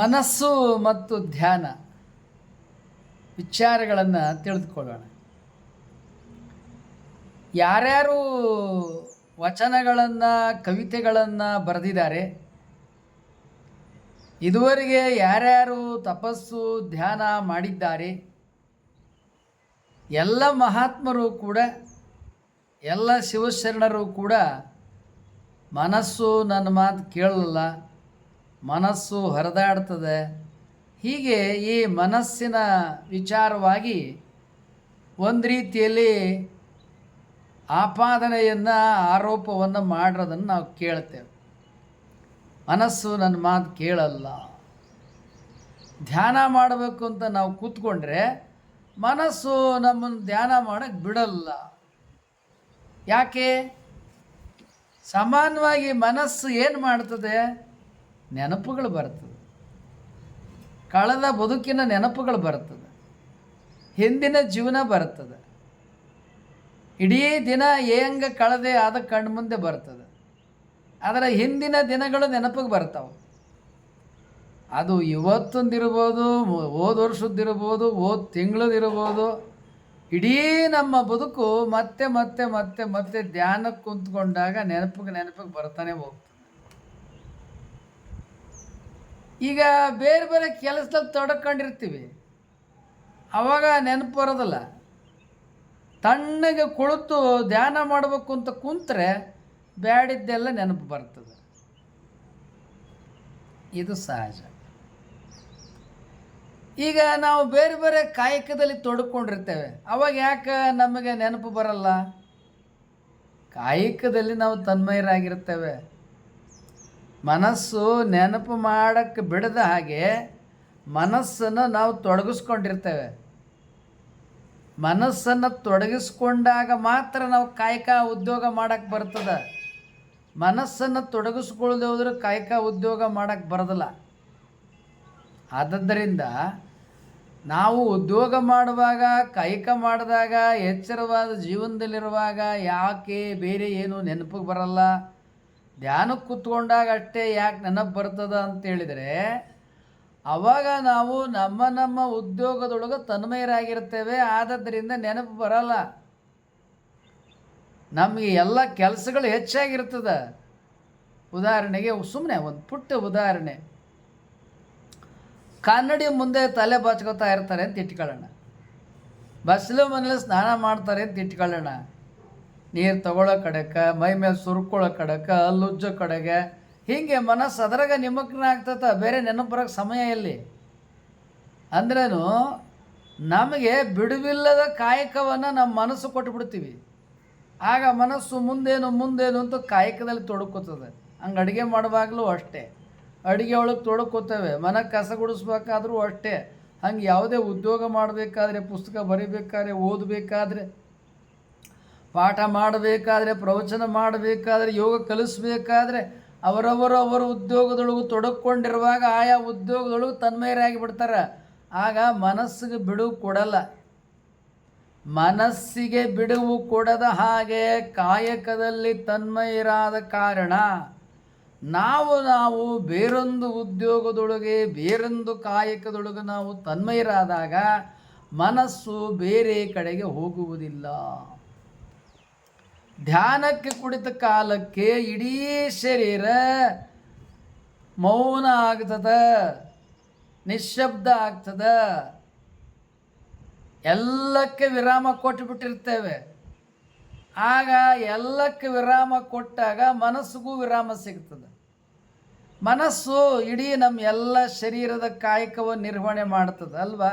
ಮನಸ್ಸು ಮತ್ತು ಧ್ಯಾನ ವಿಚಾರಗಳನ್ನು ತಿಳಿದುಕೊಳ್ಳೋಣ. ಯಾರ್ಯಾರು ವಚನಗಳನ್ನು, ಕವಿತೆಗಳನ್ನು ಬರೆದಿದ್ದಾರೆ, ಇದುವರೆಗೆ ಯಾರ್ಯಾರು ತಪಸ್ಸು, ಧ್ಯಾನ ಮಾಡಿದ್ದಾರೆ, ಎಲ್ಲ ಮಹಾತ್ಮರು ಕೂಡ, ಎಲ್ಲ ಶಿವಶರಣರು ಕೂಡ ಮನಸ್ಸು ನನ್ನ ಮಾತು ಕೇಳಲ್ಲ ಮನಸ್ಸು ಹರಿದಾಡ್ತದೆ. ಹೀಗೆ ಈ ಮನಸ್ಸಿನ ವಿಚಾರವಾಗಿ ಒಂದು ರೀತಿಯಲ್ಲಿ ಆಪಾದನೆಯನ್ನು, ಆರೋಪವನ್ನು ಮಾಡಿರೋದನ್ನು ನಾವು ಕೇಳ್ತೇವೆ. ಮನಸ್ಸು ನನ್ನ ಮಾತು ಕೇಳಲ್ಲ. ಧ್ಯಾನ ಮಾಡಬೇಕು ಅಂತ ನಾವು ಕೂತ್ಕೊಂಡ್ರೆ ಮನಸ್ಸು ನಮ್ಮನ್ನು ಧ್ಯಾನ ಮಾಡೋಕ್ಕೆ ಬಿಡಲ್ಲ. ಯಾಕೆ? ಸಾಮಾನ್ಯವಾಗಿ ಮನಸ್ಸು ಏನು ಮಾಡ್ತದೆ? ನೆನಪುಗಳು ಬರ್ತದೆ. ಕಳೆದ ಬದುಕಿನ ನೆನಪುಗಳು ಬರ್ತದೆ. ಹಿಂದಿನ ಜೀವನ ಬರ್ತದೆ. ಇಡೀ ದಿನ ಹೆಂಗೆ ಕಳೆದೆ ಆದ ಕಣ್ಣು ಮುಂದೆ ಬರ್ತದೆ. ಆದರೆ ಹಿಂದಿನ ದಿನಗಳು ನೆನಪಿಗೆ ಬರ್ತಾವೆ. ಅದು ಇವತ್ತೊಂದಿರ್ಬೋದು ಹೋದ ವರ್ಷದ್ದಿರ್ಬೋದು ಓದ್ ತಿಂಗಳದಿರ್ಬೋದು. ಇಡೀ ನಮ್ಮ ಬದುಕು ಮತ್ತೆ ಮತ್ತೆ ಮತ್ತೆ ಮತ್ತೆ ಧ್ಯಾನಕ್ಕೆ ಕುಂತ್ಕೊಂಡಾಗ ನೆನಪಿಗೆ ನೆನಪಿಗೆ ಬರ್ತಾನೆ ಹೋಗ್ತದೆ. ಈಗ ಬೇರೆ ಬೇರೆ ಕೆಲಸದಲ್ಲಿ ತೊಡಕೊಂಡಿರ್ತೀವಿ. ಅವಾಗ ನೆನಪು ಬರೋದಿಲ್ಲ. ತಣ್ಣಗೆ ಕುಳಿತು ಧ್ಯಾನ ಮಾಡಬೇಕು ಅಂತ ಕುಂತರೆ ಬ್ಯಾಡಿದ್ದೆಲ್ಲ ನೆನಪು ಬರ್ತದೆ. ಇದು ಸಹಜ. ಈಗ ನಾವು ಬೇರೆ ಬೇರೆ ಕಾಯಕದಲ್ಲಿ ತೊಡಕೊಂಡಿರ್ತೇವೆ. ಅವಾಗ ಯಾಕೆ ನಮಗೆ ನೆನಪು ಬರಲ್ಲ? ಕಾಯಕದಲ್ಲಿ ನಾವು ತನ್ಮಯರಾಗಿರ್ತೇವೆ. ಮನಸ್ಸು ನೆನಪು ಮಾಡೋಕ್ಕೆ ಬಿಡದ ಹಾಗೆ ಮನಸ್ಸನ್ನು ನಾವು ತೊಡಗಿಸ್ಕೊಂಡಿರ್ತೇವೆ. ಮನಸ್ಸನ್ನು ತೊಡಗಿಸ್ಕೊಂಡಾಗ ಮಾತ್ರ ನಾವು ಕಾಯಕ ಉದ್ಯೋಗ ಮಾಡೋಕ್ಕೆ ಬರ್ತದೆ. ಮನಸ್ಸನ್ನು ತೊಡಗಿಸ್ಕೊಳ್ಳದೆ ಹೋದ್ರೆ ಕಾಯಕ ಉದ್ಯೋಗ ಮಾಡೋಕ್ಕೆ ಬರೋದಿಲ್ಲ. ಆದ್ದರಿಂದ ನಾವು ಉದ್ಯೋಗ ಮಾಡುವಾಗ, ಕಾಯಕ ಮಾಡಿದಾಗ, ಎಚ್ಚರವಾದ ಜೀವನದಲ್ಲಿರುವಾಗ ಯಾಕೆ ಬೇರೆ ಏನು ನೆನಪಿಗೆ ಬರಲ್ಲ? ಧ್ಯಾನಕ್ಕೆ ಕೂತ್ಕೊಂಡಾಗ ಅಷ್ಟೇ ಯಾಕೆ ನೆನಪು ಬರ್ತದ ಅಂತ ಹೇಳಿದರೆ, ಅವಾಗ ನಾವು ನಮ್ಮ ನಮ್ಮ ಉದ್ಯೋಗದೊಳಗೆ ತನ್ಮಯರಾಗಿರ್ತೇವೆ, ಆದ್ದರಿಂದ ನೆನಪು ಬರಲ್ಲ. ನಮಗೆ ಎಲ್ಲ ಕೆಲಸಗಳು ಹೆಚ್ಚಾಗಿರ್ತದೆ. ಉದಾಹರಣೆಗೆ ಸುಮ್ಮನೆ ಒಂದು ಪುಟ್ಟ ಉದಾಹರಣೆ. ಕನ್ನಡಿ ಮುಂದೆ ತಲೆ ಬಾಚ್ಕೋತಾ ಇರ್ತಾರೆ ಅಂತ ಇಟ್ಕೊಳ್ಳೋಣ. ಬಸ್ಲು ಮನೇಲಿ ಸ್ನಾನ ಮಾಡ್ತಾರೆ ಅಂತ ಇಟ್ಕೊಳ್ಳೋಣ. ನೀರು ತಗೊಳ್ಳೋ ಕಡೆಗೆ ಮೈ ಮೇಲೆ ಸುರ್ಕೊಳ್ಳೋ ಕಡೆಗೆ ಲುಜ್ಜ ಕಡೆಗೆ. ಹೀಗೆ ಮನಸ್ಸು ಅದರಾಗ ನಿಮಗ್ನ ಆಗ್ತದ ಬೇರೆ ನೆನಪು ಬರೋಕ್ಕೆ ಸಮಯ ಇಲ್ಲಿ ಅಂದ್ರೇನು, ನಮಗೆ ಬಿಡುವಿಲ್ಲದ ಕಾಯಕವನ್ನು ನಮ್ಮ ಮನಸ್ಸು ಕೊಟ್ಬಿಡ್ತೀವಿ. ಆಗ ಮನಸ್ಸು ಮುಂದೇನು ಮುಂದೇನು ಅಂತ ಕಾಯಕದಲ್ಲಿ ತೊಡಕೋತದೆ. ಹಂಗೆ ಅಡುಗೆ ಮಾಡುವಾಗಲೂ ಅಷ್ಟೇ. ಅಡುಗೆ ಒಳಗೆ ತೊಡಕೋತೇವೆ, ಮನ ಕಸ ಗುಡಿಸ್ಬೇಕಾದ್ರೂ ಅಷ್ಟೇ. ಹಂಗೆ ಯಾವುದೇ ಉದ್ಯೋಗ ಮಾಡಬೇಕಾದ್ರೆ, ಪುಸ್ತಕ ಬರೀಬೇಕಾದ್ರೆ, ಓದಬೇಕಾದ್ರೆ ಪಾಠ ಮಾಡಬೇಕಾದ್ರೆ, ಪ್ರವಚನ ಮಾಡಬೇಕಾದ್ರೆ, ಯೋಗ ಕಲಿಸ್ಬೇಕಾದ್ರೆ ಅವರವರು ಅವರ ಉದ್ಯೋಗದೊಳಗು ತೊಡಕೊಂಡಿರುವಾಗ ಆಯಾ ಉದ್ಯೋಗದೊಳಗು ತನ್ಮಯರಾಗಿ ಬಿಡ್ತಾರೆ. ಆಗ ಮನಸ್ಸಿಗೆ ಬಿಡುವು ಕೊಡಲ್ಲ. ಮನಸ್ಸಿಗೆ ಬಿಡುವು ಕೊಡದ ಹಾಗೆ ಕಾಯಕದಲ್ಲಿ ತನ್ಮಯರಾದ ಕಾರಣ ನಾವು ನಾವು ಬೇರೊಂದು ಉದ್ಯೋಗದೊಳಗೆ, ಬೇರೊಂದು ಕಾಯಕದೊಳಗೆ ನಾವು ತನ್ಮಯರಾದಾಗ ಮನಸ್ಸು ಬೇರೆ ಕಡೆಗೆ ಹೋಗುವುದಿಲ್ಲ. ಧ್ಯಾನಕ್ಕೆ ಕುಡಿತ ಕಾಲಕ್ಕೆ ಇಡೀ ಶರೀರ ಮೌನ ಆಗ್ತದ ನಿಶಬ್ದ ಆಗ್ತದ. ಎಲ್ಲಕ್ಕೆ ವಿರಾಮ ಕೊಟ್ಟು ಬಿಟ್ಟಿರ್ತೇವೆ ಆಗ ಎಲ್ಲಕ್ಕೆ ವಿರಾಮ ಕೊಟ್ಟಾಗ ಮನಸ್ಸಿಗೂ ವಿರಾಮ ಸಿಗ್ತದೆ. ಮನಸ್ಸು ಇಡೀ ನಮ್ಮ ಎಲ್ಲ ಶರೀರದ ಕಾಯಕವನ್ನು ನಿರ್ವಹಣೆ ಮಾಡ್ತದೆ ಅಲ್ವಾ?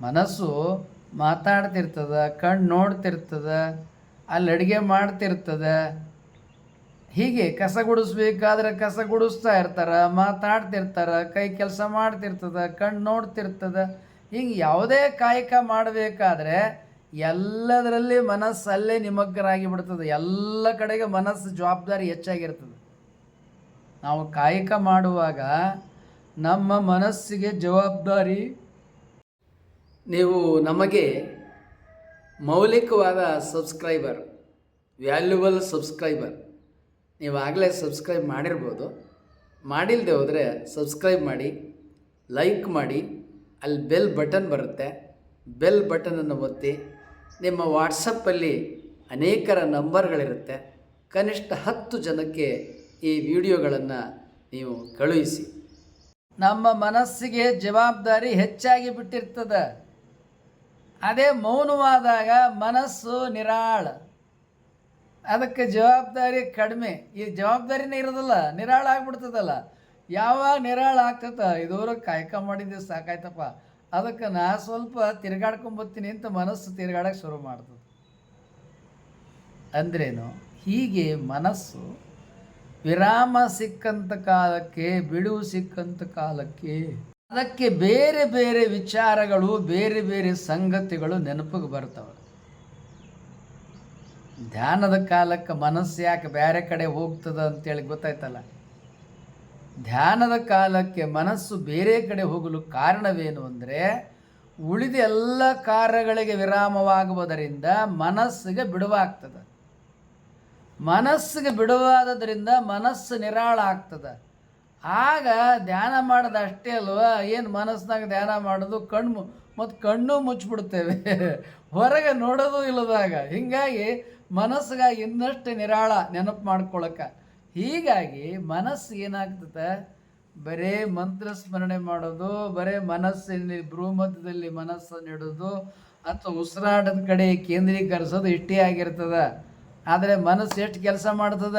ಮನಸ್ಸು ಮಾತಾಡ್ತಿರ್ತದ ಕಣ್ಣು ನೋಡ್ತಿರ್ತದ, ಅಲ್ಲಿ ಅಡುಗೆ ಮಾಡ್ತಿರ್ತದ. ಹೀಗೆ ಕಸ ಗುಡಿಸ್ಬೇಕಾದ್ರೆ ಕಸ ಗುಡಿಸ್ತಾ ಇರ್ತಾರೆ, ಮಾತಾಡ್ತಿರ್ತಾರೆ, ಕೈ ಕೆಲಸ ಮಾಡ್ತಿರ್ತದ ಕಣ್ಣು ನೋಡ್ತಿರ್ತದ. ಹಿಂಗೆ ಯಾವುದೇ ಕಾಯಕ ಮಾಡಬೇಕಾದ್ರೆ ಎಲ್ಲದರಲ್ಲಿ ಮನಸ್ಸಲ್ಲೇ ನಿಮಗ್ಗರಾಗಿ ಬಿಡ್ತದೆ ಎಲ್ಲ ಕಡೆಗೆ ಮನಸ್ಸು ಜವಾಬ್ದಾರಿ ಹೆಚ್ಚಾಗಿರ್ತದೆ. ನಾವು ಕಾಯಕ ಮಾಡುವಾಗ ನಮ್ಮ ಮನಸ್ಸಿಗೆ ಜವಾಬ್ದಾರಿ ನೀವು ನಮಗೆ ಮೌಲಿಕವಾದ ಸಬ್ಸ್ಕ್ರೈಬರ್ ವ್ಯಾಲ್ಯೂಬಲ್ ಸಬ್ಸ್ಕ್ರೈಬರ್ ನೀವು ಆಗಲೇ ಸಬ್ಸ್ಕ್ರೈಬ್ ಮಾಡಿರ್ಬೋದು. ಮಾಡಿಲ್ಲದೆ ಹೋದರೆ ಸಬ್ಸ್ಕ್ರೈಬ್ ಮಾಡಿ, ಲೈಕ್ ಮಾಡಿ, ಅಲ್ಲಿ ಬೆಲ್ ಬಟನ್ ಬರುತ್ತೆ. ಬೆಲ್ ಬಟನನ್ನು ಒತ್ತಿ, ನಿಮ್ಮ ವಾಟ್ಸಪ್ಪಲ್ಲಿ ಅನೇಕರ ನಂಬರ್ಗಳಿರುತ್ತೆ. ಕನಿಷ್ಠ ಹತ್ತು ಜನಕ್ಕೆ ಈ ವಿಡಿಯೋಗಳನ್ನು ನೀವು ಕಳುಹಿಸಿ. ನಮ್ಮ ಮನಸ್ಸಿಗೆ ಜವಾಬ್ದಾರಿ ಹೆಚ್ಚಾಗಿ ಬಿಟ್ಟಿರ್ತದೆ. ಅದೇ ಮೌನವಾದಾಗ ಮನಸ್ಸು ನಿರಾಳ. ಅದಕ್ಕೆ ಜವಾಬ್ದಾರಿ ಕಡಿಮೆ. ಈ ಜವಾಬ್ದಾರಿನೇ ಇರೋದಲ್ಲ, ನಿರಾಳ ಆಗ್ಬಿಡ್ತದಲ್ಲ. ಯಾವಾಗ ನಿರಾಳ ಆಗ್ತದ? ಇದೂರ ಕಾಯ್ಕ ಮಾಡಿದ್ದೆ ಸಾಕಾಯ್ತಪ್ಪ. ಅದಕ್ಕೆ ನಾ ಸ್ವಲ್ಪ ತಿರ್ಗಾಡ್ಕೊಂಬತ್ತೀನಿ ಅಂತ ಮನಸ್ಸು ತಿರ್ಗಾಡಕ್ಕೆ ಶುರು ಮಾಡ್ತದೆ. ಅಂದ್ರೇನು? ಹೀಗೆ ಮನಸ್ಸು ವಿರಾಮ ಸಿಕ್ಕಂತ ಕಾಲಕ್ಕೆ, ಬಿಡುವು ಸಿಕ್ಕಂತ ಕಾಲಕ್ಕೆ ಅದಕ್ಕೆ ಬೇರೆ ಬೇರೆ ವಿಚಾರಗಳು, ಬೇರೆ ಬೇರೆ ಸಂಗತಿಗಳು ನೆನಪಿಗೆ ಬರ್ತವೆ. ಧ್ಯಾನದ ಕಾಲಕ್ಕೆ ಮನಸ್ಸು ಯಾಕೆ ಬೇರೆ ಕಡೆ ಹೋಗ್ತದ ಅಂತೇಳಿ ಗೊತ್ತಾಯ್ತಲ್ಲ? ಧ್ಯಾನದ ಕಾಲಕ್ಕೆ ಮನಸ್ಸು ಬೇರೆ ಕಡೆ ಹೋಗಲು ಕಾರಣವೇನು ಅಂದರೆ, ಉಳಿದ ಎಲ್ಲ ಕಾರ್ಯಗಳಿಗೆ ವಿರಾಮವಾಗುವುದರಿಂದ ಮನಸ್ಸಿಗೆ ಬಿಡುವಾಗ್ತದೆ. ಮನಸ್ಸಿಗೆ ಬಿಡುವಾದದ್ರಿಂದ ಮನಸ್ಸು ನಿರಾಳ ಆಗ್ತದೆ. ಆಗ ಧ್ಯಾನ ಮಾಡೋದು ಅಷ್ಟೇ ಅಲ್ವಾ? ಏನು ಮನಸ್ಸಿನಾಗ ಧ್ಯಾನ ಮಾಡೋದು? ಕಣ್ಣು ಮತ್ತು ಕಣ್ಣು ಮುಚ್ಚಿಬಿಡ್ತೇವೆ ಹೊರಗೆ ನೋಡೋದು ಇಲ್ಲದಾಗ. ಹೀಗಾಗಿ ಮನಸ್ಸಿಗೆ ಇನ್ನಷ್ಟು ನಿರಾಳ ನೆನಪು ಮಾಡ್ಕೊಳಕ್ಕೆ ಹೀಗಾಗಿ ಮನಸ್ಸು ಏನಾಗ್ತದೆ? ಬರೇ ಮಂತ್ರ ಸ್ಮರಣೆ ಮಾಡೋದು, ಬರೇ ಮನಸ್ಸಿನಲ್ಲಿ ಭ್ರೂಮಧ್ಯದಲ್ಲಿ ಮನಸ್ಸನ್ನು ಇಡೋದು, ಅಥವಾ ಉಸಿರಾಟದ ಕಡೆ ಕೇಂದ್ರೀಕರಿಸೋದು ಇಷ್ಟೇ ಆಗಿರ್ತದೆ. ಆದರೆ ಮನಸ್ಸು ಎಷ್ಟು ಕೆಲಸ ಮಾಡ್ತದ?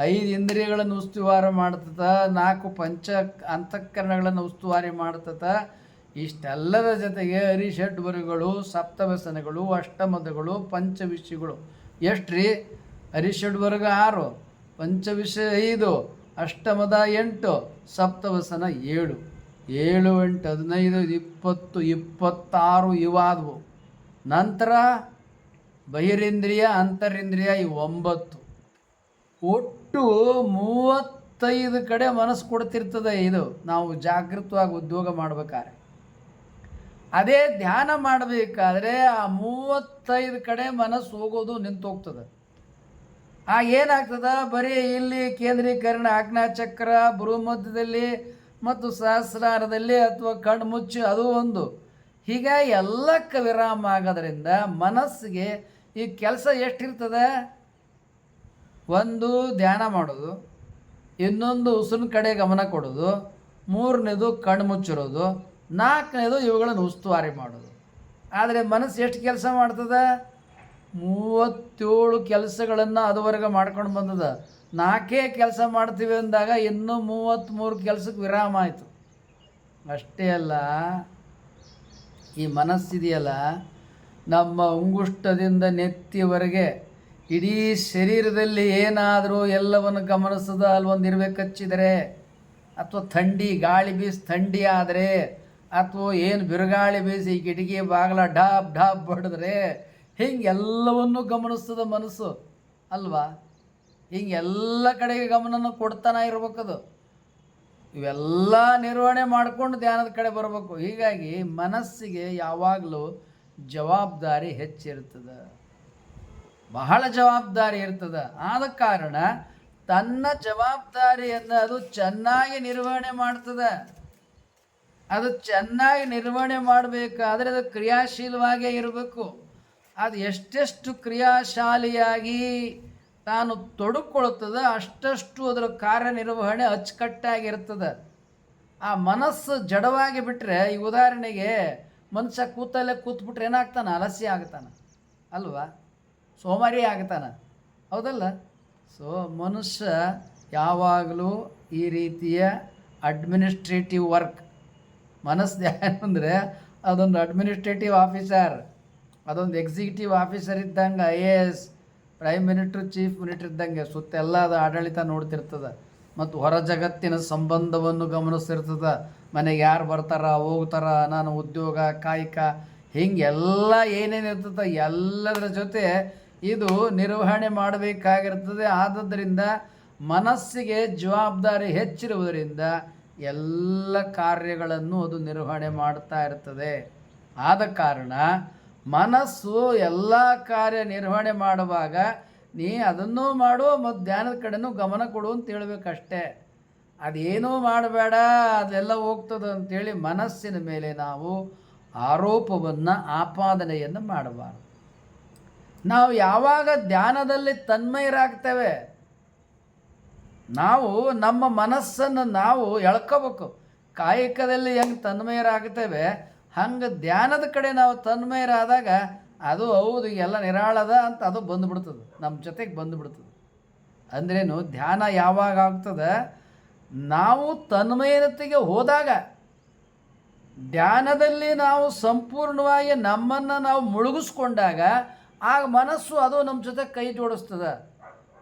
ಐದು ಇಂದ್ರಿಯಗಳನ್ನು ಉಸ್ತುವಾರಿ ಮಾಡ್ತದ ನಾಲ್ಕು ಪಂಚ ಅಂತಃಕರಣಗಳನ್ನು ಉಸ್ತುವಾರಿ ಮಾಡ್ತದ ಇಷ್ಟೆಲ್ಲದ ಜೊತೆಗೆ ಹರಿಷಡ್ವರುಗಳು ಸಪ್ತವ್ಯಸನಗಳು ಅಷ್ಟಮದಗಳು, ಪಂಚವಿಷಯಗಳು. ಎಷ್ಟು ರೀ ಹರಿಷಡ್ವರ್ಗ ಆರು ಪಂಚವಿಷ ಐದು, ಅಷ್ಟಮದ ಎಂಟು, ಸಪ್ತವಸನ ಏಳು. ಏಳು, ಎಂಟು, ಹದಿನೈದು, ಇಪ್ಪತ್ತು, ಇಪ್ಪತ್ತಾರು ಇವಾದವು. ನಂತರ ಬಹಿರೇಂದ್ರಿಯ, ಅಂತರಿಂದ್ರಿಯ ಇವು ಒಂಬತ್ತು. ಒಟ್ಟು ಮೂವತ್ತೈದು ಕಡೆ ಮನಸ್ಸು ಕೊಡ್ತಿರ್ತದೆ ಇದು. ನಾವು ಜಾಗೃತವಾಗಿ ಉದ್ಯೋಗ ಮಾಡ್ಬೇಕಾದ್ರೆ. ಅದೇ ಧ್ಯಾನ ಮಾಡಬೇಕಾದ್ರೆ ಆ ಮೂವತ್ತೈದು ಕಡೆ ಮನಸ್ಸು ಹೋಗೋದು ನಿಂತು ಹೋಗ್ತದೆ ಆ ಏನಾಗ್ತದ? ಬರೀ ಇಲ್ಲಿ ಕೇಂದ್ರೀಕರಣ ಚಕ್ರ ಭೂಮಧ್ಯದಲ್ಲಿ ಮತ್ತು ಸಹಸ್ರಾರದಲ್ಲಿ ಅಥವಾ ಮುಚ್ಚಿ ಅದು ಒಂದು. ಹೀಗೆ ಎಲ್ಲಕ್ಕೆ ವಿರಾಮ ಆಗೋದ್ರಿಂದ ಮನಸ್ಸಿಗೆ ಈ ಕೆಲಸ ಎಷ್ಟಿರ್ತದೆ? ಒಂದು ಧ್ಯಾನ ಮಾಡೋದು, ಇನ್ನೊಂದು ಉಸಿರಿನ ಕಡೆ ಗಮನ ಕೊಡೋದು, ಮೂರನೇದು ಕಣ್ಣು ಮುಚ್ಚಿರೋದು, ನಾಲ್ಕನೇದು ಇವುಗಳನ್ನು ಉಸ್ತುವಾರಿ ಮಾಡೋದು. ಆದರೆ ಮನಸ್ಸು ಎಷ್ಟು ಕೆಲಸ ಮಾಡ್ತದೆ? ಮೂವತ್ತೇಳು ಕೆಲಸಗಳನ್ನು ಅದುವರೆಗೆ ಮಾಡ್ಕೊಂಡು ಬಂದದ. ನಾಲ್ಕೇ ಕೆಲಸ ಮಾಡ್ತೀವಿ ಅಂದಾಗ ಇನ್ನೂ ಮೂವತ್ತ್ಮೂರು ಕೆಲಸಕ್ಕೆ ವಿರಾಮ ಆಯಿತು. ಅಷ್ಟೇ ಅಲ್ಲ, ಈ ಮನಸ್ಸಿದೆಯಲ್ಲ, ನಮ್ಮ ಉಂಗುಷ್ಟದಿಂದ ನೆತ್ತಿವರೆಗೆ ಇಡೀ ಶರೀರದಲ್ಲಿ ಏನಾದರೂ ಎಲ್ಲವನ್ನು ಗಮನಿಸದ ಅಲ್ಲೊಂದು ಇರ್ಬೇಕು ಹಚ್ಚಿದರೆ ಅಥವಾ ಥಂಡಿ, ಗಾಳಿ ಬೀಸಿ ಥಂಡಿ ಆದರೆ, ಅಥವಾ ಏನು ಬಿರುಗಾಳಿ ಬೀಸಿ ಕಿಟಕಿ ಬಾಗಲ ಡಾಬ್ ಬಡಿದ್ರೆ ಹಿಂಗೆ ಎಲ್ಲವನ್ನೂ ಗಮನಿಸ್ತದ ಮನಸ್ಸು, ಅಲ್ವಾ? ಹಿಂಗೆ ಎಲ್ಲ ಕಡೆಗೆ ಗಮನನ ಕೊಡ್ತಾನೆ ಇರ್ಬೇಕದು. ಇವೆಲ್ಲ ನಿರ್ವಹಣೆ ಮಾಡಿಕೊಂಡು ಧ್ಯಾನದ ಕಡೆ ಬರಬೇಕು. ಹೀಗಾಗಿ ಮನಸ್ಸಿಗೆ ಯಾವಾಗಲೂ ಜವಾಬ್ದಾರಿ ಹೆಚ್ಚಿರ್ತದೆ. ಬಹಳ ಜವಾಬ್ದಾರಿ ಇರ್ತದೆ. ಆದ ಕಾರಣ ತನ್ನ ಜವಾಬ್ದಾರಿಯನ್ನು ಅದು ಚೆನ್ನಾಗಿ ನಿರ್ವಹಣೆ ಮಾಡ್ತದೆ. ಅದು ಚೆನ್ನಾಗಿ ನಿರ್ವಹಣೆ ಮಾಡಬೇಕಾದ್ರೆ ಅದು ಕ್ರಿಯಾಶೀಲವಾಗೇ ಇರಬೇಕು. ಅದು ಎಷ್ಟೆಷ್ಟು ಕ್ರಿಯಾಶಾಲಿಯಾಗಿ ತಾನು ತೊಡಕೊಳ್ತದೆ, ಅಷ್ಟಷ್ಟು ಅದರ ಕಾರ್ಯನಿರ್ವಹಣೆ ಅಚ್ಚುಕಟ್ಟಾಗಿರ್ತದೆ. ಆ ಮನಸ್ಸು ಜಡವಾಗಿ ಬಿಟ್ಟರೆ ಈ ಉದಾಹರಣೆಗೆ ಮನುಷ್ಯ ಕೂತಲ್ಲೇ ಕೂತ್ಬಿಟ್ರೆ ಏನಾಗ್ತಾನೆ? ಅಲಸ್ಯ ಆಗ್ತಾನೆ. ಅಲ್ವಾ? ಸೋಮಾರಿ ಆಗ್ತಾನೆ. ಹೌದಲ್ಲ? ಸೊ, ಮನುಷ್ಯ ಯಾವಾಗಲೂ ಈ ರೀತಿಯ ಅಡ್ಮಿನಿಸ್ಟ್ರೇಟಿವ್ ವರ್ಕ್ ಮನಸ್ಸು ಅಂದರೆ ಅದೊಂದು ಅಡ್ಮಿನಿಸ್ಟ್ರೇಟಿವ್ ಆಫೀಸರ್ ಅದೊಂದು ಎಕ್ಸಿಕ್ಯೂಟಿವ್ ಆಫೀಸರ್ ಇದ್ದಂಗೆ I A S prime minister chief minister ಇದ್ದಂಗೆ. ಸುತ್ತೆಲ್ಲ ಅದು ಆಡಳಿತ ನೋಡ್ತಿರ್ತದೆ. ಮತ್ತು ಹೊರ ಜಗತ್ತಿನ ಸಂಬಂಧವನ್ನು ಗಮನಿಸ್ತಿರ್ತದೆ. ಮನೆಗೆ ಯಾರು ಬರ್ತಾರ, ಹೋಗ್ತಾರ, ನಾನು ಉದ್ಯೋಗ, ಕಾಯಕ, ಹಿಂಗೆಲ್ಲ ಏನೇನು ಇರ್ತದೆ ಎಲ್ಲದರ ಜೊತೆ ಇದು ನಿರ್ವಹಣೆ ಮಾಡಬೇಕಾಗಿರ್ತದೆ ಆದ್ದರಿಂದ ಮನಸ್ಸಿಗೆ ಜವಾಬ್ದಾರಿ ಹೆಚ್ಚಿರುವುದರಿಂದ ಎಲ್ಲ ಕಾರ್ಯಗಳನ್ನು ಅದು ನಿರ್ವಹಣೆ ಮಾಡ್ತಾ ಇರ್ತದೆ. ಆದ ಕಾರಣ ಮನಸ್ಸು ಎಲ್ಲ ಕಾರ್ಯ ನಿರ್ವಹಣೆ ಮಾಡುವಾಗ ನೀ ಅದನ್ನು ಮಾಡು ಮತ್ತು ಧ್ಯಾನದ ಕಡೆನೂ ಗಮನ ಕೊಡು ಅಂತ ಹೇಳ್ಬೇಕಷ್ಟೇ. ಅದೇನೂ ಮಾಡಬೇಡ, ಅದೆಲ್ಲ ಹೋಗ್ತದೆ ಅಂತೇಳಿ ಮನಸ್ಸಿನ ಮೇಲೆ ನಾವು ಆರೋಪವನ್ನು ಆಪಾದನೆಯನ್ನು ಮಾಡಬಾರದು. ನಾವು ಯಾವಾಗ ಧ್ಯಾನದಲ್ಲಿ ತನ್ಮಯರಾಗ್ತೇವೆ, ನಾವು ನಮ್ಮ ಮನಸ್ಸನ್ನು ನಾವು ಎಳ್ಕೋಬೇಕು. ಕಾಯಕದಲ್ಲಿ ಹೆಂಗೆ ತನ್ಮಯರಾಗ್ತೇವೆ, ಹಂಗೆ ಧ್ಯಾನದ ಕಡೆ ನಾವು ತನ್ಮಯರಾದಾಗ ಅದು ಹೌದು, ಎಲ್ಲ ನಿರಾಳದ ಅಂತ ಅದು ಬಂದುಬಿಡ್ತದೆ, ನಮ್ಮ ಜೊತೆಗೆ ಬಂದುಬಿಡ್ತದೆ. ಅಂದ್ರೇನು, ಧ್ಯಾನ ಯಾವಾಗ ಆಗ್ತದೆ, ನಾವು ತನ್ಮಯತೆಗೆ ಹೋದಾಗ ಧ್ಯಾನದಲ್ಲಿ ನಾವು ಸಂಪೂರ್ಣವಾಗಿ ನಮ್ಮನ್ನು ನಾವು ಮುಳುಗಿಸ್ಕೊಂಡಾಗ ಆಗ ಮನಸ್ಸು ಅದು ನಮ್ಮ ಜೊತೆ ಕೈ ಜೋಡಿಸ್ತದೆ.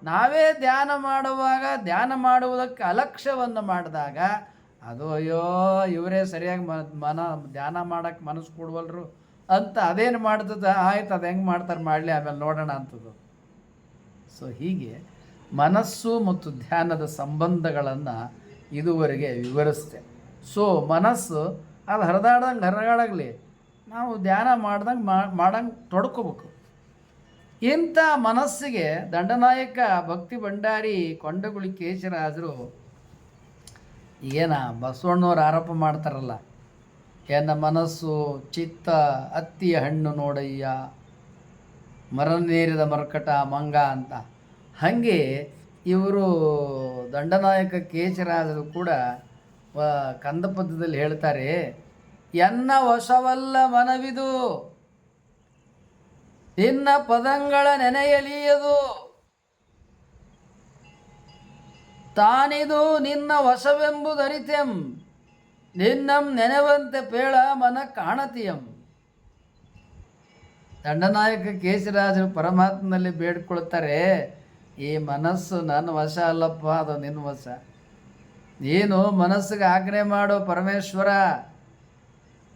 ನಾವೇ ಧ್ಯಾನ ಮಾಡುವಾಗ ಧ್ಯಾನ ಮಾಡುವುದಕ್ಕೆ ಅಲಕ್ಷ್ಯವನ್ನು ಮಾಡಿದಾಗ, ಅದು ಅಯ್ಯೋ, ಇವರೇ ಸರಿಯಾಗಿ ಮನ, ಧ್ಯಾನ ಮಾಡೋಕ್ಕೆ ಮನಸ್ಸು ಕೊಡುವಲ್ರು ಅಂತ ಅದೇನು ಮಾಡ್ತದೆ? ಆಯ್ತು, ಅದು ಹೆಂಗೆ ಮಾಡ್ತಾರೆ ಮಾಡಲಿ, ಆಮೇಲೆ ನೋಡೋಣ ಅಂತದ್ದು ಸೊ ಹೀಗೆ ಮನಸ್ಸು ಮತ್ತು ಧ್ಯಾನದ ಸಂಬಂಧಗಳನ್ನು ಇದುವರೆಗೆ ವಿವರಿಸ್ತೆ. ಸೊ ಮನಸ್ಸು ಅದು ಹರಿದಾಡ್ದಂಗೆ ಹರಿದಾಡಾಗಲಿ ನಾವು ಧ್ಯಾನ ಮಾಡ್ದಂಗೆ ಮಾಡಂಗೆ ತೊಡ್ಕೋಬೇಕು. ಇಂಥ ಮನಸ್ಸಿಗೆ ದಂಡನಾಯಕ ಭಕ್ತಿ ಭಂಡಾರಿ ಕೊಂಡಗುಳಿ ಕೇಶರಾಜರು ಏನ ಬಸವಣ್ಣವ್ರು ಆರೋಪ ಮಾಡ್ತಾರಲ್ಲ ಏನ ಮನಸ್ಸು, ಚಿತ್ತ, ಅತ್ತಿಯ ಹಣ್ಣು ನೋಡಯ್ಯ ಮರನೇರಿದ ಮರಕಟ, ಮಂಗ ಅಂತ. ಹಾಗೆ ಇವರು ದಂಡನಾಯಕ ಕೇಶರಾಜರು ಕೂಡ ಕಂದಪದ್ಯದಲ್ಲಿ ಕಂದ ಪದ್ಯದಲ್ಲಿ ಹೇಳ್ತಾರೆ, ಎನ್ನ ವಶವಲ್ಲ ಮನವಿದು. ನಿನ್ನ ಪದಂಗಳ ನೆನೆಯಲಿಯದು. ತಾನಿದು ನಿನ್ನ ವಶವೆಂಬುದರಿತೆಂ ನಿನ್ನಂ ನೆನೆವಂತೆ ಪೇಳ ಮನ ಕಾಣತಿಯಂ. ದಂಡನಾಯಕ ಕೇಶರಾಜರು ಪರಮಾತ್ಮನಲ್ಲಿ ಬೇಡ್ಕೊಳ್ತಾರೆ, ಈ ಮನಸ್ಸು ನನ್ನ ವಶ ಅಲ್ಲಪ್ಪ, ಅದು ನಿನ್ನ ವಶ. ನೀನು ಮನಸ್ಸಿಗೆ ಆಜ್ಞೆ ಮಾಡು ಪರಮೇಶ್ವರ.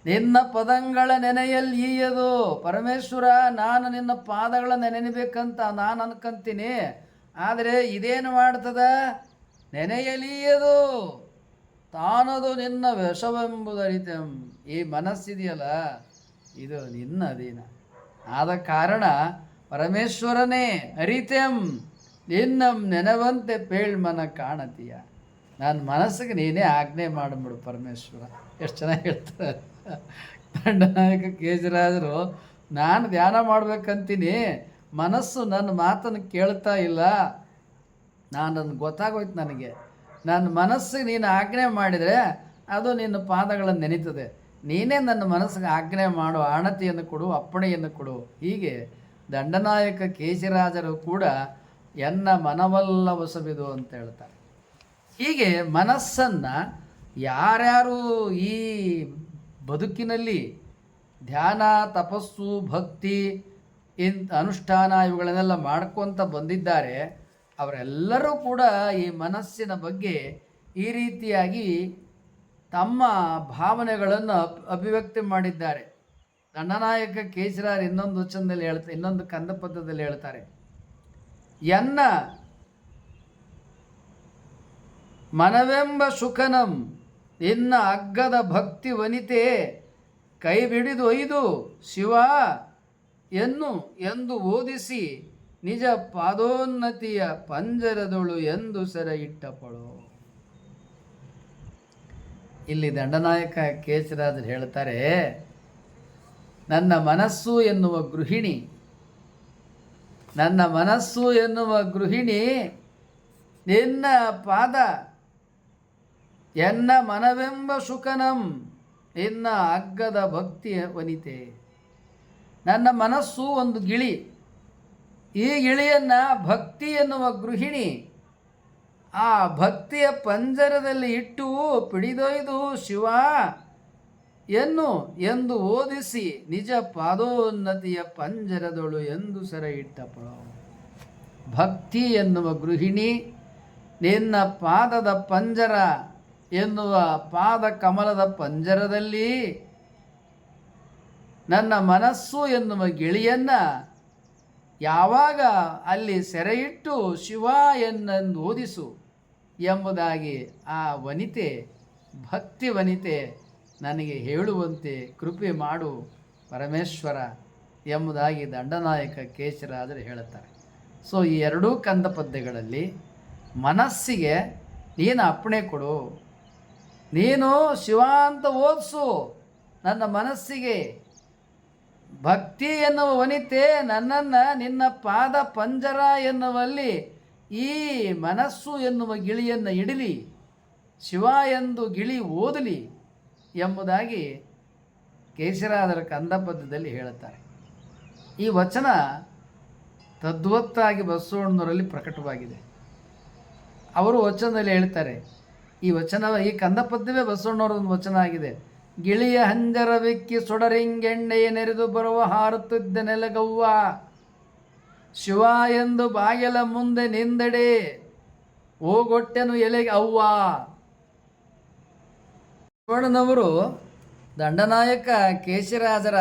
ನಿನ್ನ ಪದಂಗಳ ನೆನೆಯಲ್ಲಿ ಈಯದು. ಪರಮೇಶ್ವರ, ನಾನು ನಿನ್ನ ಪಾದಗಳ ನೆನೆಬೇಕಂತ ನಾನು ಅನ್ಕಂತೀನಿ. ಆದರೆ ಇದೇನು ಮಾಡ್ತದ? ನೆನೆಯಲೀಯದು ತಾನದು ನಿನ್ನ ವಿಷವೆಂಬುದರಿತಂ. ಈ ಮನಸ್ಸಿದೆಯಲ್ಲ, ಇದು ನಿನ್ನ ಅಧೀನ. ಆದ ಕಾರಣ ಪರಮೇಶ್ವರನೇ ಅರಿತೆಂ ನಿನ್ನಂ ನೆನವಂತೆ ಪೇಳ್ಮನ ಕಾಣತೀಯ. ನನ್ನ ಮನಸ್ಸಿಗೆ ನೀನೇ ಆಜ್ಞೆ ಮಾಡಿಬಿಡು ಪರಮೇಶ್ವರ. ಎಷ್ಟು ಚೆನ್ನಾಗಿ ಹೇಳ್ತಾರೆ. ದಂಡನಾಯಕ ಕೇಜರಾಜರು, ನಾನು ಧ್ಯಾನ ಮಾಡ್ಬೇಕಂತೀನಿ. ಮನಸ್ಸು ನನ್ನ ಮಾತನ್ನು ಕೇಳ್ತಾ ಇಲ್ಲ. ನಾನು ನನ್ನ ಗೊತ್ತಾಗೋಯ್ತು ನನಗೆ. ನನ್ನ ಮನಸ್ಸಿಗೆ ನೀನು ಆಜ್ಞೆ ಮಾಡಿದರೆ ಅದು ನಿನ್ನ ಪಾದಗಳನ್ನು ನೆನೀತದೆ. ನೀನೇ ನನ್ನ ಮನಸ್ಸಿಗೆ ಆಜ್ಞೆ ಮಾಡು ಆಣತಿಯನ್ನು ಕೊಡು, ಅಪ್ಪಣೆಯನ್ನು ಕೊಡು. ಹೀಗೆ ದಂಡನಾಯಕ ಕೇಶರಾಜರು ಕೂಡ ಎನ್ನ ಮನವಲ್ಲ ಹೊಸಬಿದು ಅಂತ ಹೇಳ್ತಾರೆ. ಹೀಗೆ ಮನಸ್ಸನ್ನು ಯಾರ್ಯಾರು ಈ ಬದುಕಿನಲ್ಲಿ ಧ್ಯಾನ, ತಪಸ್ಸು, ಭಕ್ತಿ ಇನ್ ಅನುಷ್ಠಾನ ಇವುಗಳನ್ನೆಲ್ಲ ಮಾಡ್ಕೊತ ಬಂದಿದ್ದಾರೆ. ಅವರೆಲ್ಲರೂ ಕೂಡ ಈ ಮನಸ್ಸಿನ ಬಗ್ಗೆ ಈ ರೀತಿಯಾಗಿ ತಮ್ಮ ಭಾವನೆಗಳನ್ನು ಅಭಿವ್ಯಕ್ತಿ ಮಾಡಿದ್ದಾರೆ. ದಂಡನಾಯಕ ಕೇಸರಾರ್ ಇನ್ನೊಂದು ವಚನದಲ್ಲಿ ಹೇಳ್ತಾ, ಇನ್ನೊಂದು ಕಂದ ಪದ್ಯದಲ್ಲಿ ಹೇಳ್ತಾರೆ. ಎನ್ನ ಮನವೆಂಬ ಶುಕನಂ ನಿನ್ನ ಅಗ್ಗದ ಭಕ್ತಿ ವನಿತೆ ಕೈ ಬಿಡಿದು ಒಯ್ದು, ಶಿವ, ಎನ್ನು ಎಂದು ಓದಿಸಿ, ನಿಜ ಪಾದೋನ್ನತಿಯ ಪಂಜರದೊಳು ಎಂದು ಸೆರ ಇಟ್ಟಪಳು ಇಲ್ಲಿ ದಂಡನಾಯಕ ಕೇಶರಾಜರು ಹೇಳ್ತಾರೆ, ನನ್ನ ಮನಸ್ಸು ಎನ್ನುವ ಗೃಹಿಣಿ, ನನ್ನ ಮನಸ್ಸು ಎನ್ನುವ ಗೃಹಿಣಿ ನಿನ್ನ ಪಾದ ಎನ್ನ ಮನವೆಂಬ ಶುಕನಂ ನಿನ್ನ ಅಗ್ಗದ ಭಕ್ತಿಯ ವನಿತೆ. ನನ್ನ ಮನಸ್ಸು ಒಂದು ಗಿಳಿ, ಈ ಗಿಳಿಯನ್ನು ಭಕ್ತಿ ಎನ್ನುವ ಗೃಹಿಣಿ, ಆ ಭಕ್ತಿಯ ಪಂಜರದಲ್ಲಿ ಇಟ್ಟು ಪಿಡಿದೊಯ್ದು, ಶಿವ, ಎನ್ನು ಎಂದು ಓದಿಸಿ ನಿಜ ಪಾದೋನ್ನತಿಯ ಪಂಜರದೊಳು ಎಂದು ಸರ ಇಟ್ಟಪ್ಪಳು ಭಕ್ತಿ ಎನ್ನುವ ಗೃಹಿಣಿ, ನಿನ್ನ ಪಾದದ ಪಂಜರ ಎನ್ನುವ ಪಾದ ಕಮಲದ ಪಂಜರದಲ್ಲಿ ನನ್ನ ಮನಸ್ಸು ಎನ್ನುವ ಗಿಳಿಯನ್ನ ಯಾವಾಗ ಅಲ್ಲಿ ಸೆರೆಯಿಟ್ಟು ಶಿವ ಎನ್ನೆಂದು ಓದಿಸು ಎಂಬುದಾಗಿ ಆ ವನಿತೆ, ಭಕ್ತಿ ವನಿತೆ ನನಗೆ ಹೇಳುವಂತೆ ಕೃಪೆ ಮಾಡು ಪರಮೇಶ್ವರ ಎಂಬುದಾಗಿ ದಂಡನಾಯಕ ಕೇಶರಾಜರು ಹೇಳುತ್ತಾರೆ. ಸೊ ಈ ಎರಡೂ ಕಂದ ಪದ್ಯಗಳಲ್ಲಿ ಮನಸ್ಸಿಗೆ ನೀನು ಅಪ್ಪಣೆ ಕೊಡು. ನೀನು ಶಿವ ಅಂತ ಓದಿಸು. ನನ್ನ ಮನಸ್ಸಿಗೆ ಭಕ್ತಿ ಎನ್ನುವ ವನಿತೆ ನನ್ನನ್ನು ನಿನ್ನ ಪಾದ ಪಂಜರ ಎನ್ನುವಲ್ಲಿ ಈ ಮನಸ್ಸು ಎನ್ನುವ ಗಿಳಿಯನ್ನು ಇಡಲಿ. ಶಿವ ಎಂದು ಗಿಳಿ ಓದಲಿ ಎಂಬುದಾಗಿ ಕೇಸರಾದರ ಕಂದ ಪದ್ಯದಲ್ಲಿ ಹೇಳುತ್ತಾರೆ. ಈ ವಚನ ತದ್ವತ್ತಾಗಿ ಬಸವಣ್ಣನವರಲ್ಲಿ ಪ್ರಕಟವಾಗಿದೆ. ಅವರು ವಚನದಲ್ಲಿ ಹೇಳ್ತಾರೆ ಈ ವಚನ, ಈ ಕಂದ ಪದ್ಯವೇ ಬಸವಣ್ಣವರ ಒಂದು ವಚನ ಆಗಿದೆ. ಗಿಳಿಯ ಹಂಜರವಿಕ್ಕಿ ಸೊಡರಿಂಗೆಣ್ಣೆಯ ನೆರೆದು ಬರುವ ಹಾರುತ್ತಿದ್ದ ನೆಲಗವ್ವ, ಶಿವ ಎಂದು ಬಾಗಿಲ ಮುಂದೆ ನಿಂದಡೆ ಓಗೊಟ್ಟೆನು ಎಲೆಗೆ ಅವ್ವ. ಬಸವಣ್ಣನವರು ದಂಡನಾಯಕ ಕೇಶರಾಜರ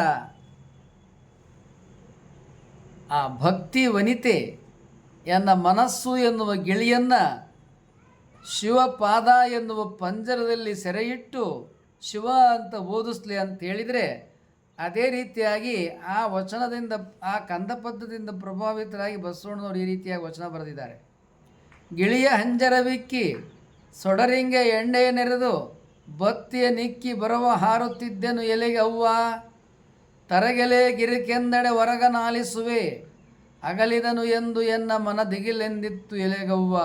ಆ ಭಕ್ತಿ ವನಿತೆ ಎನ್ನ ಮನಸ್ಸು ಎನ್ನುವ ಗಿಳಿಯನ್ನು ಶಿವಪಾದ ಎನ್ನುವ ಪಂಜರದಲ್ಲಿ ಸೆರೆಯಿಟ್ಟು ಶಿವ ಅಂತ ಓದಿಸ್ಲಿ ಅಂತ ಹೇಳಿದರೆ ಅದೇ ರೀತಿಯಾಗಿ ಆ ವಚನದಿಂದ, ಆ ಕಂದ ಪದ್ಯದಿಂದ ಪ್ರಭಾವಿತರಾಗಿ ಬಸವಣ್ಣನವರು ಈ ರೀತಿಯಾಗಿ ವಚನ ಬರೆದಿದ್ದಾರೆ. ಗಿಳಿಯ ಹಂಜರವಿಕ್ಕಿ ಸೊಡರಿಂಗೆ ಎಣ್ಣೆಯ ನೆರೆದು, ಬತ್ತಿಯ ನಿಕ್ಕಿ ಬರುವ ಹಾರುತ್ತಿದ್ದೆನು ಎಲೆಗೆ ಅವ್ವ? ತರಗೆಲೆ ಗಿರಿಕೆಂದಡೆ ಹೊರಗ ನಾಲಿಸುವೆ, ಅಗಲಿದನು ಎಂದು ಎನ್ನ ಮನ ದಿಗಿಲೆಂದಿತ್ತು ಎಲೆಗವ್ವ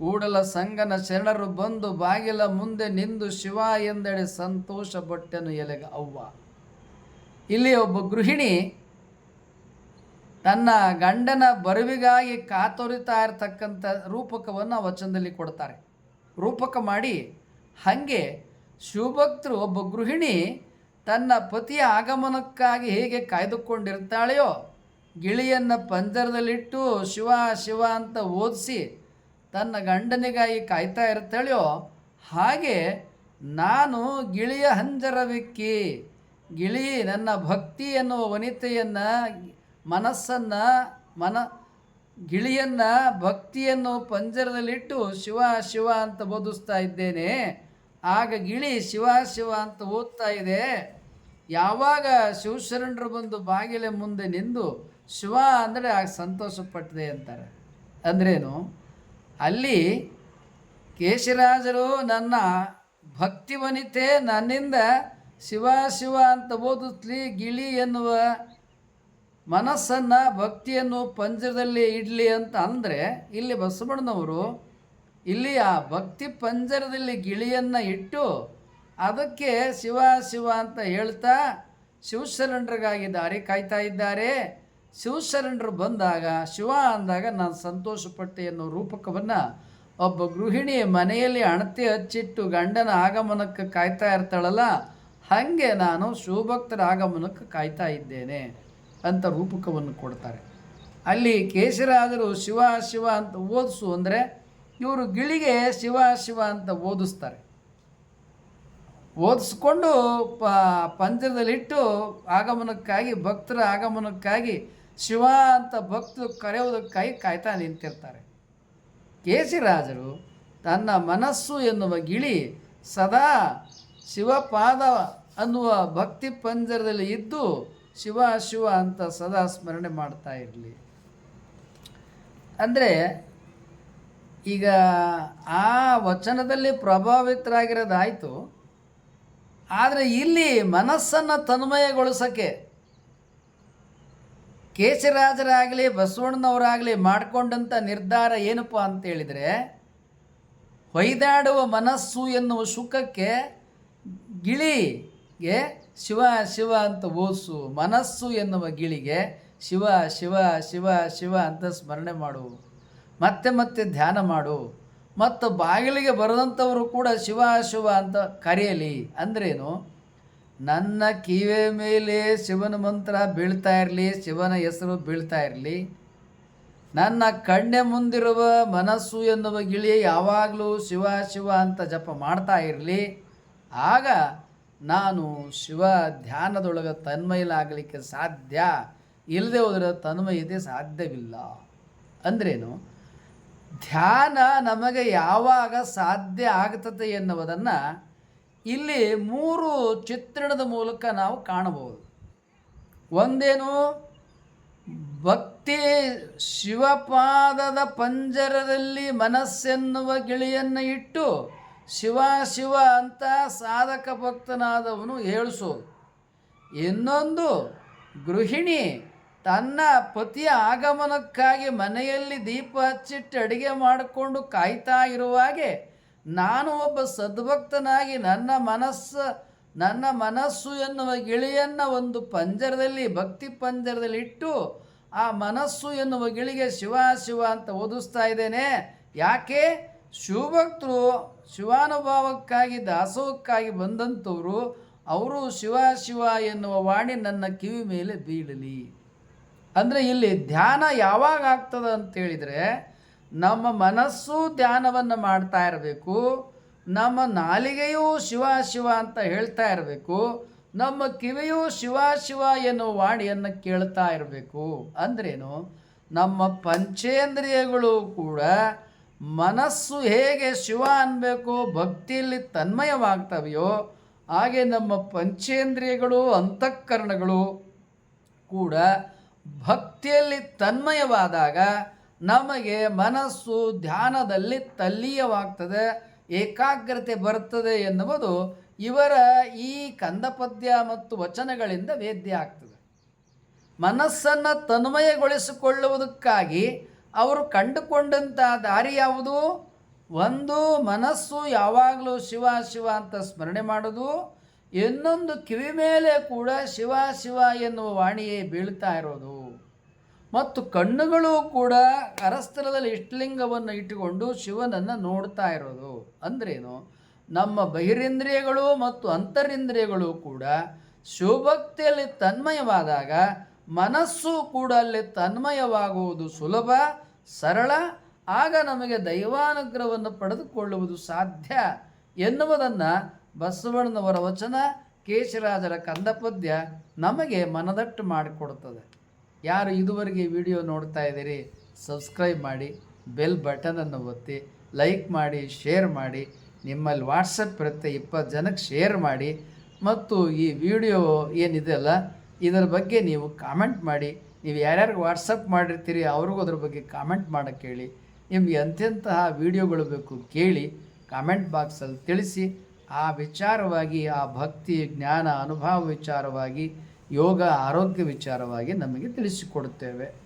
ಕೂಡಲ ಸಂಗನ ಶರಣರು ಬಂದು ಬಾಗಿಲ ಮುಂದೆ ನಿಂದು ಶಿವ ಎಂದೆಡೆ ಸಂತೋಷ ಬಟ್ಟೆನು ಎಲೆಗ ಅವ್ವ. ಇಲ್ಲಿ ಒಬ್ಬ ಗೃಹಿಣಿ ತನ್ನ ಗಂಡನ ಬರುವಿಗಾಗಿ ಕಾತೊರಿತಾ ಇರತಕ್ಕಂಥ ರೂಪಕವನ್ನು ವಚನದಲ್ಲಿ ಕೊಡ್ತಾರೆ. ರೂಪಕ ಮಾಡಿ ಹಾಗೆ ಶಿವಭಕ್ತರು ಒಬ್ಬ ಗೃಹಿಣಿ ತನ್ನ ಪತಿಯ ಆಗಮನಕ್ಕಾಗಿ ಹೇಗೆ ಕಾಯ್ದುಕೊಂಡಿರ್ತಾಳೆಯೋ ಗಿಳಿಯನ್ನು ಪಂಜರದಲ್ಲಿಟ್ಟು ಶಿವ ಶಿವ ಅಂತ ಓದಿಸಿ ತನ್ನ ಗಂಡನಿಗಾಗಿ ಕಾಯ್ತಾ ಇರ್ತಾಳೆಯೋ ಹಾಗೆ ನಾನು ಗಿಳಿಯ ಹಂಜರವಿಕ್ಕಿ, ಗಿಳಿ ನನ್ನ ಭಕ್ತಿ ಎನ್ನುವ ವನಿತೆಯನ್ನು, ಮನಸ್ಸನ್ನು, ಮನ, ಗಿಳಿಯನ್ನು ಭಕ್ತಿಯನ್ನು ಪಂಜರದಲ್ಲಿಟ್ಟು ಶಿವ ಶಿವ ಅಂತ ಬೋಧಿಸ್ತಾ ಇದ್ದೇನೆ. ಆಗ ಗಿಳಿ ಶಿವ ಶಿವ ಅಂತ ಓದ್ತಾ ಇದೆ. ಯಾವಾಗ ಶಿವಶರಣರು ಬಂದು ಬಾಗಿಲೆ ಮುಂದೆ ನಿಂದು ಶಿವ ಅಂದರೆ ಆಗ ಸಂತೋಷಪಟ್ಟಿದೆ ಅಂತಾರೆ. ಅಂದ್ರೇನು? ಅಲ್ಲಿ ಕೇಶರಾಜರು ನನ್ನ ಭಕ್ತಿ ವನಿತೆ, ನನ್ನಿಂದ ಶಿವ ಶಿವ ಅಂತ ಓದುತ್ತಲಿ ಗಿಳಿ ಎನ್ನುವ ಮನಸ್ಸನ್ನು, ಭಕ್ತಿಯನ್ನು ಪಂಜರದಲ್ಲಿ ಇಡಲಿ ಅಂತ ಅಂದರೆ, ಇಲ್ಲಿ ಬಸವಣ್ಣನವರು ಇಲ್ಲಿ ಆ ಭಕ್ತಿ ಪಂಜರದಲ್ಲಿ ಗಿಳಿಯನ್ನು ಇಟ್ಟು ಅದಕ್ಕೆ ಶಿವ ಶಿವ ಅಂತ ಹೇಳ್ತಾ ಶಿವಶರಣರಿಗಾಗಿ ದಾರಿ ಕಾಯ್ತಾ ಇದ್ದಾರೆ. ಶಿವಶರಣರು ಬಂದಾಗ, ಶಿವ ಅಂದಾಗ ನಾನು ಸಂತೋಷಪಟ್ಟೆ ಅನ್ನೋ ರೂಪಕವನ್ನು ಒಬ್ಬ ಗೃಹಿಣಿ ಮನೆಯಲ್ಲಿ ಅಣತಿ ಹಚ್ಚಿಟ್ಟು ಗಂಡನ ಆಗಮನಕ್ಕೆ ಕಾಯ್ತಾ ಇರ್ತಾಳಲ್ಲ, ಹಾಗೆ ನಾನು ಶಿವಭಕ್ತರ ಆಗಮನಕ್ಕೆ ಕಾಯ್ತಾ ಇದ್ದೇನೆ ಅಂತ ರೂಪಕವನ್ನು ಕೊಡ್ತಾರೆ. ಅಲ್ಲಿ ಕೇಶರಾದರು ಶಿವ ಶಿವ ಅಂತ ಓದಿಸು ಅಂದರೆ ಇವರು ಗಿಳಿಗೆ ಶಿವ ಶಿವ ಅಂತ ಓದಿಸ್ತಾರೆ. ಓದಿಸ್ಕೊಂಡು ಪ, ಪಂಜರದಲ್ಲಿಟ್ಟು ಆಗಮನಕ್ಕಾಗಿ, ಭಕ್ತರ ಆಗಮನಕ್ಕಾಗಿ ಶಿವ ಅಂತ ಭಕ್ತರು ಕರೆಯುವುದಕ್ಕಾಗಿ ಕಾಯ್ತಾ ನಿಂತಿರ್ತಾರೆ. ಕೇಸಿರಾಜರು ತನ್ನ ಮನಸ್ಸು ಎನ್ನುವ ಗಿಳಿ ಸದಾ ಶಿವಪಾದ ಅನ್ನುವ ಭಕ್ತಿ ಪಂಜರದಲ್ಲಿ ಇದ್ದು ಶಿವ ಶಿವ ಅಂತ ಸದಾ ಸ್ಮರಣೆ ಮಾಡ್ತಾ ಇರಲಿ. ಅಂದರೆ ಈಗ ಆ ವಚನದಲ್ಲಿ ಪ್ರಭಾವಿತರಾಗಿರೋದಾಯಿತು. ಆದರೆ ಇಲ್ಲಿ ಮನಸ್ಸನ್ನು ತನ್ಮಯಗೊಳಿಸೋಕ್ಕೆ ಕೇಶರಾಜರಾಗಲಿ ಬಸವಣ್ಣನವರಾಗಲಿ ಮಾಡಿಕೊಂಡಂಥ ನಿರ್ಧಾರ ಏನಪ್ಪ ಅಂತೇಳಿದರೆ ಹೊಯ್ದಾಡುವ ಮನಸ್ಸು ಎನ್ನುವ ಸುಖಕ್ಕೆ ಗಿಳಿಗೆ ಶಿವ ಶಿವ ಅಂತ ಓಸು ಮನಸ್ಸು ಎನ್ನುವ ಗಿಳಿಗೆ ಶಿವ ಶಿವ ಶಿವ ಶಿವ ಅಂತ ಸ್ಮರಣೆ ಮಾಡು, ಮತ್ತೆ ಮತ್ತೆ ಧ್ಯಾನ ಮಾಡು. ಮತ್ತು ಬಾಗಿಲಿಗೆ ಬರದಂಥವರು ಕೂಡ ಶಿವ ಶಿವ ಅಂತ ಕರೆಯಲಿ ಅಂದ್ರೇನು, ನನ್ನ ಕಿವಿಯ ಮೇಲೆ ಶಿವನ ಮಂತ್ರ ಬೀಳ್ತಾ ಇರಲಿ, ಶಿವನ ಹೆಸರು ಬೀಳ್ತಾ ಇರಲಿ, ನನ್ನ ಕಣ್ಣೆ ಮುಂದಿರುವ ಮನಸ್ಸು ಎನ್ನುವ ಗಿಳಿ ಯಾವಾಗಲೂ ಶಿವ ಶಿವ ಅಂತ ಜಪ ಮಾಡ್ತಾ ಇರಲಿ. ಆಗ ನಾನು ಶಿವ ಧ್ಯಾನದೊಳಗೆ ತನ್ಮಯಲಾಗಲಿಕ್ಕೆ ಸಾಧ್ಯ, ಇಲ್ಲದೆ ಹೋದರೆ ತನ್ಮಯತೆ ಸಾಧ್ಯವಿಲ್ಲ ಅಂದ್ರೇನು ಧ್ಯಾನ ನಮಗೆ ಯಾವಾಗ ಸಾಧ್ಯ ಆಗ್ತದೆ ಎನ್ನುವುದನ್ನು ಇಲ್ಲಿ ಮೂರು ಚಿತ್ರಣದ ಮೂಲಕ ನಾವು ಕಾಣಬಹುದು. ಒಂದೇನು, ಭಕ್ತಿ ಶಿವಪಾದದ ಪಂಜರದಲ್ಲಿ ಮನಸ್ಸೆನ್ನುವ ಗಿಳಿಯನ್ನು ಇಟ್ಟು ಶಿವ ಶಿವ ಅಂತ ಸಾಧಕ ಭಕ್ತನಾದವನು ಹೇಳಿಸೋದು. ಇನ್ನೊಂದು ಗೃಹಿಣಿ ತನ್ನ ಪತಿಯ ಆಗಮನಕ್ಕಾಗಿ ಮನೆಯಲ್ಲಿ ದೀಪ ಹಚ್ಚಿಟ್ಟು ಅಡುಗೆ ಮಾಡಿಕೊಂಡು ಕಾಯ್ತಾ ಇರುವಾಗೆ ನಾನು ಒಬ್ಬ ಸದ್ಭಕ್ತನಾಗಿ ನನ್ನ ಮನಸ್ಸು ನನ್ನ ಮನಸ್ಸು ಎನ್ನುವ ಗಿಳಿಯನ್ನು ಒಂದು ಪಂಜರದಲ್ಲಿ, ಭಕ್ತಿ ಪಂಜರದಲ್ಲಿ ಇಟ್ಟು ಆ ಮನಸ್ಸು ಎನ್ನುವ ಗಿಳಿಗೆ ಶಿವ ಶಿವ ಅಂತ ಓದಿಸ್ತಾ ಇದ್ದೇನೆ. ಯಾಕೆ? ಶಿವಭಕ್ತರು ಶಿವಾನುಭಾವಕ್ಕಾಗಿ, ದಾಸೋಹಕ್ಕಾಗಿ ಬಂದಂಥವರು, ಅವರು ಶಿವ ಶಿವ ಎನ್ನುವ ವಾಣಿ ನನ್ನ ಕಿವಿ ಮೇಲೆ ಬೀಳಲಿ. ಅಂದರೆ ಇಲ್ಲಿ ಧ್ಯಾನ ಯಾವಾಗ ಆಗ್ತದೆ ಅಂತೇಳಿದರೆ ನಮ್ಮ ಮನಸ್ಸು ಧ್ಯಾನವನ್ನು ಮಾಡ್ತಾ ಇರಬೇಕು, ನಮ್ಮ ನಾಲಿಗೆಯೂ ಶಿವ ಶಿವ ಅಂತ ಹೇಳ್ತಾ ಇರಬೇಕು, ನಮ್ಮ ಕಿವಿಯೂ ಶಿವ ಶಿವ ಎನ್ನುವ ವಾಣಿಯನ್ನು ಕೇಳ್ತಾ ಇರಬೇಕು. ಅಂದ್ರೇನು, ನಮ್ಮ ಪಂಚೇಂದ್ರಿಯಗಳು ಕೂಡ ಮನಸ್ಸು ಹೇಗೆ ಶಿವ ಅನ್ನಬೇಕು ಭಕ್ತಿಯಲ್ಲಿ ತನ್ಮಯವಾಗ್ತವೆಯೋ, ಹಾಗೆ ನಮ್ಮ ಪಂಚೇಂದ್ರಿಯಗಳು, ಅಂತಃಕರಣಗಳು ಕೂಡ ಭಕ್ತಿಯಲ್ಲಿ ತನ್ಮಯವಾದಾಗ ನಮಗೆ ಮನಸ್ಸು ಧ್ಯಾನದಲ್ಲಿ ತಲ್ಲೀಯವಾಗ್ತದೆ, ಏಕಾಗ್ರತೆ ಬರ್ತದೆ ಎನ್ನುವುದು ಇವರ ಈ ಕಂದಪದ್ಯ ಮತ್ತು ವಚನಗಳಿಂದ ವೇದ್ಯ ಆಗ್ತದೆ. ಮನಸ್ಸನ್ನು ತನ್ಮಯಗೊಳಿಸಿಕೊಳ್ಳುವುದಕ್ಕಾಗಿ ಅವರು ಕಂಡುಕೊಂಡಂಥ ದಾರಿ ಯಾವುದು? ಒಂದು ಮನಸ್ಸು ಯಾವಾಗಲೂ ಶಿವ ಶಿವ ಅಂತ ಸ್ಮರಣೆ ಮಾಡೋದು, ಇನ್ನೊಂದು ಕಿವಿ ಮೇಲೆ ಕೂಡ ಶಿವ ಶಿವ ಎನ್ನುವ ವಾಣಿಯೇ ಬೀಳ್ತಾ ಇರೋದು. ಮತ್ತು ಕಣ್ಣುಗಳು ಕೂಡ ಕರಸ್ಥಲದಲ್ಲಿ ಇಷ್ಟಲಿಂಗವನ್ನು ಇಟ್ಟುಕೊಂಡು ಶಿವನನ್ನು ನೋಡ್ತಾ ಇರೋದು. ಅಂದ್ರೇನು? ನಮ್ಮ ಬಹಿರೇಂದ್ರಿಯಗಳು ಮತ್ತು ಅಂತರಿಂದ್ರಿಯಗಳು ಕೂಡ ಶಿವಭಕ್ತಿಯಲ್ಲಿ ತನ್ಮಯವಾದಾಗ ಮನಸ್ಸು ಕೂಡ ಅಲ್ಲಿ ತನ್ಮಯವಾಗುವುದು ಸುಲಭ, ಸರಳ, ಆಗ ನಮಗೆ ದೈವಾನುಗ್ರಹವನ್ನು ಪಡೆದುಕೊಳ್ಳುವುದು ಸಾಧ್ಯ ಎನ್ನುವುದನ್ನು ಬಸವಣ್ಣನವರ ವಚನ, ಕೇಶರಾಜರ ಕಂದಪದ್ಯ ನಮಗೆ ಮನದಟ್ಟು ಮಾಡಿಕೊಡುತ್ತದೆ. ಯಾರು ಇದುವರೆಗೆ ವಿಡಿಯೋ ನೋಡ್ತಾ ಇದ್ದೀರಿ ಸಬ್ಸ್ಕ್ರೈಬ್ ಮಾಡಿ ಬೆಲ್ ಬಟನನ್ನು ಒತ್ತಿ ಲೈಕ್ ಮಾಡಿ ಶೇರ್ ಮಾಡಿ, ನಿಮ್ಮಲ್ಲಿ ವಾಟ್ಸಪ್ ಪ್ರತಿ ಇಪ್ಪತ್ತು ಜನಕ್ಕೆ ಶೇರ್ ಮಾಡಿ, ಮತ್ತು ಈ ವಿಡಿಯೋ ಏನಿದೆಯಲ್ಲ ಇದರ ಬಗ್ಗೆ ನೀವು ಕಾಮೆಂಟ್ ಮಾಡಿ, ನೀವು ಯಾರ್ಯಾರಿಗೆ ವಾಟ್ಸಪ್ ಮಾಡಿರ್ತೀರಿ, ಅವ್ರಿಗೂ ಅದ್ರ ಬಗ್ಗೆ ಕಾಮೆಂಟ್ ಮಾಡೋಕ್ಕೆ ಹೇಳಿ, ನಿಮಗೆ ಎಂತೆಂತಹ ವಿಡಿಯೋಗಳು ಬೇಕು ಕೇಳಿ ಕಾಮೆಂಟ್ ಬಾಕ್ಸಲ್ಲಿ ತಿಳಿಸಿ, ಆ ವಿಚಾರವಾಗಿ, ಆ ಭಕ್ತಿ, ಜ್ಞಾನ, ಅನುಭವ ವಿಚಾರವಾಗಿ ಯೋಗ ಆರೋಗ್ಯ ವಿಚಾರವಾಗಿ ನಮಗೆ ತಿಳಿಸಿಕೊಡುತ್ತೇವೆ.